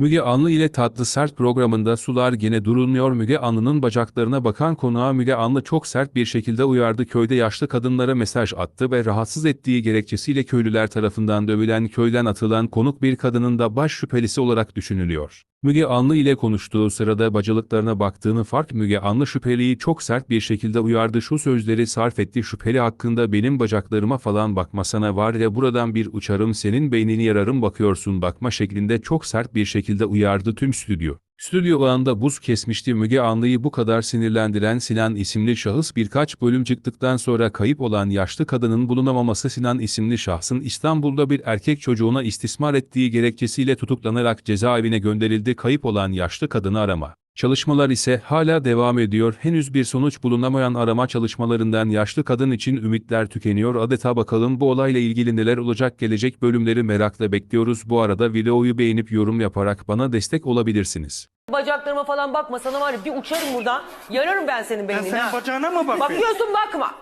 Müge Anlı ile Tatlı Sert programında sular gene durulmuyor. Müge Anlı'nın bacaklarına bakan konuğa Müge Anlı çok sert bir şekilde uyardı. Köyde yaşlı kadınlara mesaj attı ve rahatsız ettiği gerekçesiyle köylüler tarafından dövülen köyden atılan konuk bir kadının da baş şüphelisi olarak düşünülüyor. Müge Anlı ile konuştuğu sırada bacılıklarına baktığını fark Müge Anlı şüpheliyi çok sert bir şekilde uyardı. Şu sözleri sarf etti şüpheli hakkında benim bacaklarıma falan bakmasana var ya buradan bir uçarım senin beynini yararım bakıyorsun bakma şeklinde çok sert bir şekilde uyardı tüm stüdyo. Stüdyo o anda buz kesmişti Müge Anlı'yı bu kadar sinirlendiren Sinan isimli şahıs birkaç bölüm çıktıktan sonra kayıp olan yaşlı kadının bulunamaması Sinan isimli şahsın İstanbul'da bir erkek çocuğuna istismar ettiği gerekçesiyle tutuklanarak cezaevine gönderildi kayıp olan yaşlı kadını arama. Çalışmalar ise hala devam ediyor. Henüz bir sonuç bulunamayan arama çalışmalarından yaşlı kadın için ümitler tükeniyor. Adeta bakalım bu olayla ilgili neler olacak gelecek bölümleri merakla bekliyoruz. Bu arada videoyu beğenip yorum yaparak bana destek olabilirsiniz. Bacaklarıma falan bakma sana var ya bir uçarım buradan. Yararım ben senin Ben beynini. senin ha. bacağına mı bakıyorum? Bakıyorsun bakma.